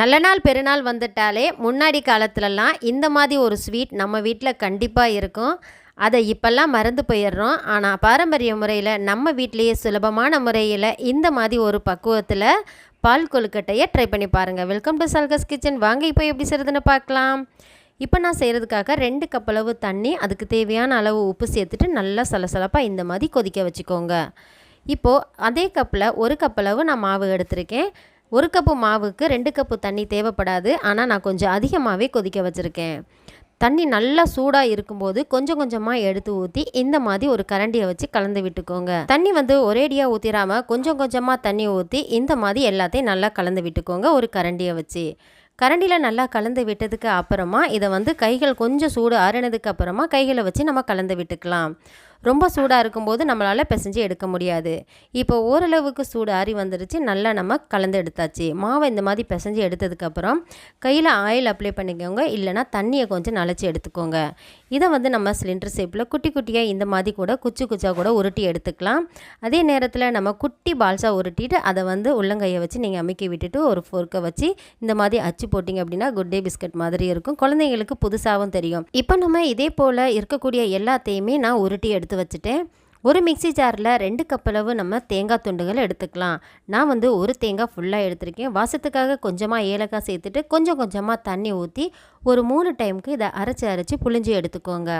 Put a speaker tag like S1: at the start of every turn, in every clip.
S1: நல்ல நாள் பெருநாள் வந்துட்டாலே முன்னாடி காலத்துலலாம் இந்த மாதிரி ஒரு ஸ்வீட் நம்ம வீட்டில் கண்டிப்பாக இருக்கும். அதை இப்போல்லாம் மறந்து போயிடுறோம். ஆனால் பாரம்பரிய முறையில் நம்ம வீட்டிலேயே சுலபமான முறையில் இந்த மாதிரி ஒரு பக்குவத்தில் பால் கொழுக்கட்டையை ட்ரை பண்ணி பாருங்கள் வெல்கம் டு சல்கஸ் கிச்சன் வாங்க இப்போ எப்படி செய்கிறதுன்னு பார்க்கலாம். இப்போ நான் செய்கிறதுக்காக ரெண்டு கப் அளவு தண்ணி அதுக்கு தேவையான அளவு உப்பு சேர்த்துட்டு நல்லா சலசலப்பாக இந்த மாதிரி கொதிக்க வச்சுக்கோங்க. இப்போது அதே கப்பில் ஒரு கப் அளவு நான் மாவு எடுத்திருக்கேன். ஒரு கப்பு மாவுக்கு ரெண்டு கப்பு தண்ணி தேவைப்படாது. ஆனால் நான் கொஞ்சம் அதிகமாகவே கொதிக்க வச்சுருக்கேன். தண்ணி நல்லா சூடாக இருக்கும்போது கொஞ்சம் கொஞ்சமாக எடுத்து ஊற்றி இந்த மாதிரி ஒரு கரண்டியை வச்சு கலந்து விட்டுக்கோங்க. தண்ணி வந்து ஒரேடியாக ஊற்றிடாமல் கொஞ்சம் கொஞ்சமாக தண்ணி ஊற்றி இந்த மாதிரி எல்லாத்தையும் நல்லா கலந்து விட்டுக்கோங்க ஒரு கரண்டியை வச்சு. கரண்டியில் நல்லா கலந்து விட்டதுக்கு அப்புறமா இதை வந்து கைகள் கொஞ்சம் சூடு ஆறினதுக்கு அப்புறமா கைகளை வச்சு நம்ம கலந்து விட்டுக்கலாம். ரொம்ப சூடாக இருக்கும்போது நம்மளால் பிசைஞ்சு எடுக்க முடியாது. இப்போ ஓரளவுக்கு சூடு ஆறி வந்துருச்சு. நல்லா நம்ம கலந்து எடுத்தாச்சு. மாவை இந்த மாதிரி பிசைஞ்சு எடுத்ததுக்கப்புறம் கையில் ஆயில் அப்ளை பண்ணிக்கோங்க. இல்லைனா தண்ணியை கொஞ்சம் நனைச்சி எடுத்துக்கோங்க. இதை வந்து நம்ம சிலிண்டர் ஷேப்பில் குட்டி குட்டியாக இந்த மாதிரி கூட குச்சி குச்சா கூட உருட்டி எடுத்துக்கலாம். அதே நேரத்தில் நம்ம குட்டி பால்ஸாக உருட்டிட்டு அதை வந்து உள்ளங்கையை வச்சு நீங்கள் அமைக்கி விட்டுட்டு ஒரு ஃபோர்க்கை வச்சு இந்த மாதிரி அச்சு போட்டிங்க அப்படின்னா குட் டே பிஸ்கட் மாதிரி இருக்கும். குழந்தைங்களுக்கு புதுசாகவும் தெரியும். இப்போ நம்ம இதே போல் இருக்கக்கூடிய எல்லாத்தையுமே நான் உருட்டி எடுத்து வச்சுட்டேன் ஒரு மிக்சி ஜாரில் ரெண்டு கப்பளவு நம்ம தேங்காய் துண்டுகளை எடுத்துக்கலாம். நான் வந்து ஒரு தேங்காய் ஃபுல்லாக எடுத்திருக்கேன். வாசத்துக்காக கொஞ்சமாக ஏலக்காய் சேர்த்துட்டு கொஞ்சம் கொஞ்சமாக தண்ணி ஊற்றி ஒரு மூணு டைமுக்கு இதை அரைச்சி அரைச்சி புளிஞ்சு எடுத்துக்கோங்க.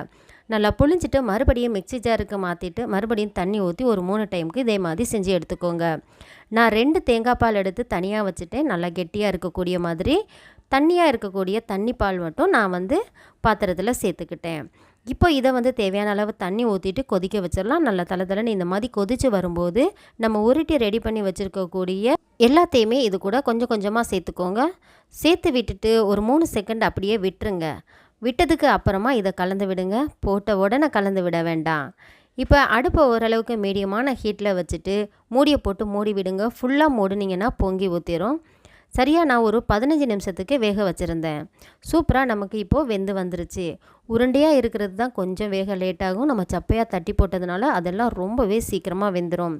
S1: நல்லா புளிஞ்சிட்டு மறுபடியும் மிக்சி ஜாருக்கு மாற்றிட்டு மறுபடியும் தண்ணி ஊற்றி ஒரு மூணு டைமுக்கு இதே மாதிரி செஞ்சு எடுத்துக்கோங்க. நான் ரெண்டு தேங்காய் பால் எடுத்து தனியாக வச்சுட்டேன் நல்லா கெட்டியாக இருக்கக்கூடிய மாதிரி தண்ணியாக இருக்கக்கூடிய தண்ணி பால் மட்டும் நான் வந்து பாத்திரத்தில் சேர்த்துக்கிட்டேன். இப்போ இதை வந்து தேவையான அளவு தண்ணி ஊற்றிட்டு கொதிக்க வச்சிடலாம். நல்லா தலை தலைன்னு இந்த மாதிரி கொதித்து வரும்போது நம்ம உருட்டி ரெடி பண்ணி வச்சுருக்கக்கூடிய எல்லாத்தையுமே இது கூட கொஞ்சம் கொஞ்சமாக சேர்த்துக்கோங்க. சேர்த்து விட்டுட்டு ஒரு மூணு செகண்ட் அப்படியே விட்டுருங்க. விட்டதுக்கு அப்புறமா இதை கலந்து விடுங்க. போட்ட உடனே கலந்து விட வேண்டாம். இப்போ அடுப்பை ஓரளவுக்கு மீடியமான ஹீட்டில் வச்சுட்டு மூடியை போட்டு மூடி விடுங்க. ஃபுல்லாக மூடினீங்கன்னா பொங்கி ஊற்றிடும் சரியாக நான் ஒரு பதினஞ்சு நிமிஷத்துக்கு வேக வச்சுருந்தேன். சூப்பராக நமக்கு இப்போது வெந்து வந்துருச்சு. உருண்டையாக இருக்கிறது தான் கொஞ்சம் வேக லேட்டாகும் நம்ம சப்பையாக தட்டி போட்டதுனால அதெல்லாம் ரொம்பவே சீக்கிரமாக வெந்துடும்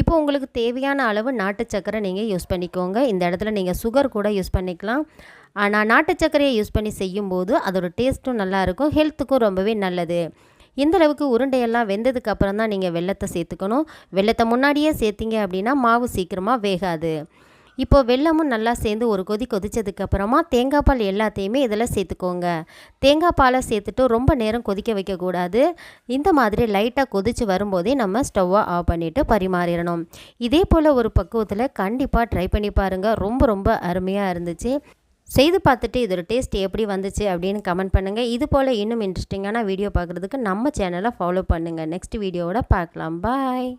S1: இப்போ உங்களுக்கு தேவையான அளவு நாட்டு சக்கரை நீங்கள் யூஸ் பண்ணிக்கோங்க. இந்த இடத்துல நீங்கள் சுகர் கூட யூஸ் பண்ணிக்கலாம். ஆனால் நாட்டு சர்க்கரையை யூஸ் பண்ணி செய்யும்போது அதோட டேஸ்ட்டும் நல்லாயிருக்கும் ஹெல்த்துக்கும் ரொம்பவே நல்லது. இந்த அளவுக்கு உருண்டையெல்லாம் வெந்ததுக்கு அப்புறம் தான் நீங்கள் வெள்ளத்தை சேர்த்துக்கணும். வெள்ளத்தை முன்னாடியே சேர்த்திங்க அப்படின்னா மாவு சீக்கிரமாக வேகாது. இப்போ வெள்ளமும் நல்லா சேர்ந்து ஒரு கொதி கொதித்ததுக்கு அப்புறமா தேங்காய் பால் எல்லாத்தையுமே இதில் சேர்த்துக்கோங்க. தேங்காய் பாலை சேர்த்துட்டு ரொம்ப நேரம் கொதிக்க வைக்கக்கூடாது. இந்த மாதிரி லைட்டாக கொதித்து வரும்போதே நம்ம ஸ்டவ்வை ஆஃப் பண்ணிவிட்டு பரிமாறிடணும். இதே போல் ஒரு பக்குவத்தில் கண்டிப்பாக ட்ரை பண்ணி பாருங்கள் ரொம்ப ரொம்ப அருமையாக இருந்துச்சு. செய்து பார்த்துட்டு இதோட டேஸ்ட் எப்படி வந்துச்சு அப்படின்னு கமெண்ட் பண்ணுங்கள் இது போல் இன்னும் இன்ட்ரெஸ்டிங்கான வீடியோ பார்க்குறதுக்கு நம்ம சேனலை ஃபாலோ பண்ணுங்கள் நெக்ஸ்ட் வீடியோவோட பார்க்கலாம். பாய்